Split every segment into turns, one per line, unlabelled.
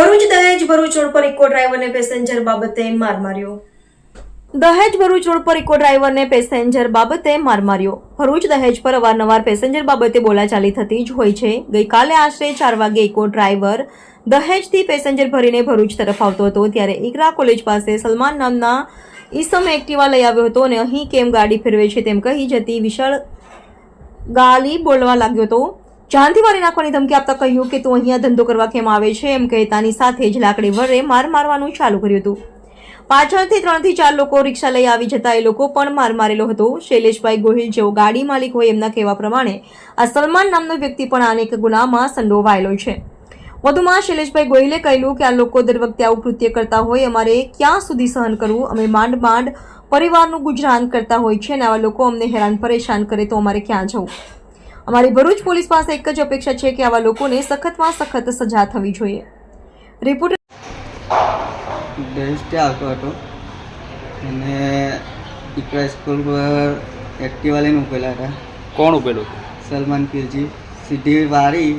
Bharuch road પર Eeco ડ્રાઈવરને passenger બાબતે માર માર્યો. દહેજ ભરૂચ રોડ પર ઇકો ડ્રાઈવરને પેસેન્જર બાબતે માર માર્યો. ભરૂચ દહેજ પર અવારનવાર પેસેન્જર બાબતે બોલાચાલી થતી જ હોય છે. ગઈકાલે આશરે ચાર વાગે ઇકો ડ્રાઈવર દહેજથી પેસેન્જર ભરીને ભરૂચ તરફ આવતો હતો, ત્યારે ઇકરા કોલેજ પાસે સલમાન નામના ઈસમ એક્ટિવા લઈ આવ્યો હતો અને અહીં કેમ ગાડી ફેરવે છે તેમ કહી જતી વિશાળ ગાલી બોલવા લાગ્યો હતો. જાનથી મારી નાખવાની ધમકી આપતા કહ્યું કે તું અહીંયા ધંધો કરવા કેમ આવે છે? એમ કહેતાની સાથે જ લાકડી વડે માર મારવાનું ચાલુ કર્યું હતું. પાછળથી ત્રણથી ચાર લોકો રિક્ષા લઈ આવી જતા એ લોકો પણ માર મારેલો હતો. શૈલેષભાઈ ગોહિલ જેઓ ગાડી માલિક હોય એમના કહેવા પ્રમાણે આ સલમાન નામનો વ્યક્તિ પણ અનેક ગુનામાં સંડોવાયેલો છે. વધુમાં શૈલેષભાઈ ગોહિલે કહ્યું કે આ લોકો દર વખતે આવું કૃત્ય કરતા હોય, અમારે ક્યાં સુધી સહન કરવું? અમે માંડ માંડ પરિવારનું ગુજરાન કરતા હોય છે અને આવા લોકો અમને હેરાન પરેશાન કરે તો અમારે ક્યાં જવું? અમારી ભરૂચ પોલીસ પાસે એક જ અપેક્ષા છે કે આવા લોકોને સખતમાં સખત સજા થવી જોઈએ. રિપોર્ટ
દહેજથી આવતો હતો. અને ઇકરા સ્કૂલ પર એક્ટિવા લઈને ઉભેલા હતા.
કોણ ઉભેલું
સલમાન ખિલજી. સીધી વારી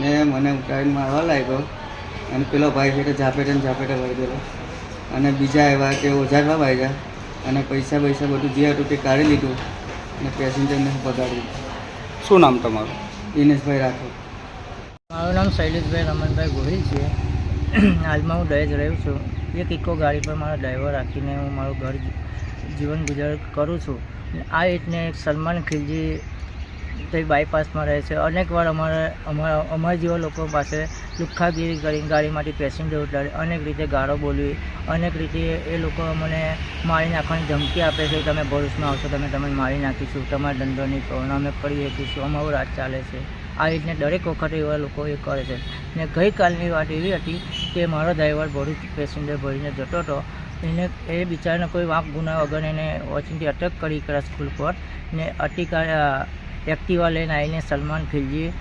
ને મને ઉતારીને મારવા લાગ્યો. અને પેલો ભાઈ છે તે ઝાપેટે ને ઝાપેટે વળી ગયેલો અને બીજા એવા કે ઓઝાડવા વાગ્યા અને પૈસા પૈસા બધું જે હતું તે કાઢી લીધું. અને પેસેન્જરને બગાડી દીધું.
શું નામ તમારું?
દિનેશભાઈ રાઠોડ.
મારું નામ શૈલેષભાઈ રમણભાઈ ગોહિલ છે. હાલમાં હું દહેજ રહ્યું છું. એક ઇકો ગાડી પર મારો ડ્રાઈવર રાખીને હું મારું ઘર જીવન ગુજાર કરું છું. આ રીતને સલમાન ખિલજી તે બાયપાસમાં રહે છે. અનેકવાર અમારા અમારા અમારા જેવા લોકો પાસે લુખ્ખાગીરી કરીને ગાડીમાંથી પેસેન્જર ઉતારી. અનેક રીતે ગાળો બોલવી. અનેક રીતે એ લોકો મને મારી નાખવાની ધમકી આપે છે તમે ભરૂચમાં આવશો, તમે તમને મારી નાખીશું, તમારા ધંધો નહીં કરો અમે કરી શકીશું, અમારું રાત ચાલે છે. આ રીતના દરેક વખતે એવા લોકો એ કરે છે. ને ગઈકાલની વાત એવી હતી કે મારો ડ્રાઈવર ભરૂચ પેસેન્જર ભરીને જતો હતો. એને એ બિચારાને કોઈ વાંક ગુના વગર એને વોચિંગથી અટક કરી કરા સ્કૂલ પર ને અટિકા એક્ટિવા લઈને આવીને સલમાન ખિલજી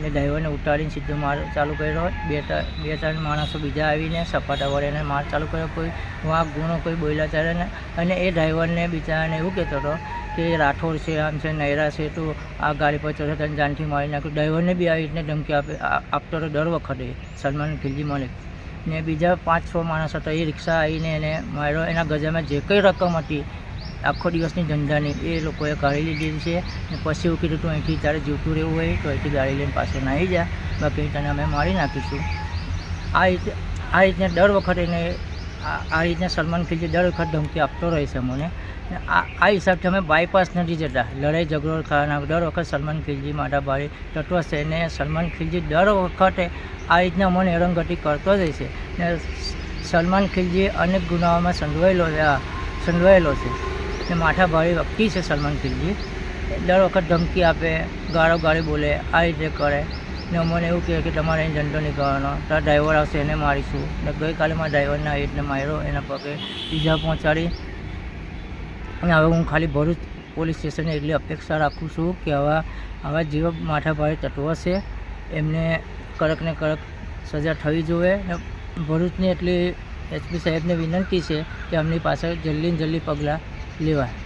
ને ડ્રાઈવરને ઉતારીને સીધો માર ચાલુ કર્યો. બે બે ત્રણ માણસો બીજા આવીને સપાટા વડે એને માર ચાલુ કર્યો. કોઈ વાંક ગુણો કોઈ બોલ્યા ત્યારે ને. અને એ ડ્રાઈવરને બિચારાને એવું કહેતો હતો કે રાઠોડ છે, આમ છે, નૈરા છે, તું આ ગાડી પર ચડે તને જાનથી મારી નાખ્યું ડ્રાઈવરને બી આવી રીતને ધમકી આપે આપતો હતો દર વખતે સલમાન ખિલજી મલિક ને બીજા પાંચ, છ માણસ હતા. એ રિક્ષા આવીને એને માર્યો. એના ગજામાં જે કંઈ રકમ હતી આખો દિવસની ધંધાની એ લોકોએ કાઢી લીધી છે. ને પછી એવું કીધું તું અહીંથી તારે જીવતું રહેવું હોય તો અહીંથી ગાડી લઈને પાછો નાહી જા. બાકી તને અમે મારી નાખીશું. આ રીતે, આ રીતના દર વખતે એને, આ રીતના સલમાન ખિલજી દર વખત ધમકી આપતો રહે છે મને આ હિસાબથી અમે બાયપાસ નથી જતા. લડાઈ ઝઘડો ખાવાના દર વખત સલમાન ખિલજી માટા ભાઈ તત્વ છે ને સલમાન ખિલજી દર વખતે આ રીતના મને હેરાનગતિ કરતો જ છે. ને સલમાન ખિલજી અનેક ગુનાઓમાં સંડવાયેલો સંડવાયેલો છે. ને માથા ભારે વ્યક્તિ છે સલમાન ખિલજી દર વખત ધમકી આપે ગાળો ગાળી બોલે આ રીતે કરે ને અમને એવું કહે કે તમારે અહીં ધંધો નહીં તારા ડ્રાઈવર આવશે એને મારીશું ને ગઈકાલે મારા ડ્રાઈવરને આ રીતને માર્યો એના પગે ઈજા પહોંચાડી અને હવે હું ખાલી ભરૂચ પોલીસ સ્ટેશને એટલી અપેક્ષા રાખું છું કે આવા આવા જેવા માથાભારે તત્વો છે એમને કડકને કડક સજા થવી જોઈએ ને ભરૂચની એટલી એચપી સાહેબને વિનંતી છે કે એમની પાસે જલ્દી ને જલ્દી પગલાં левая.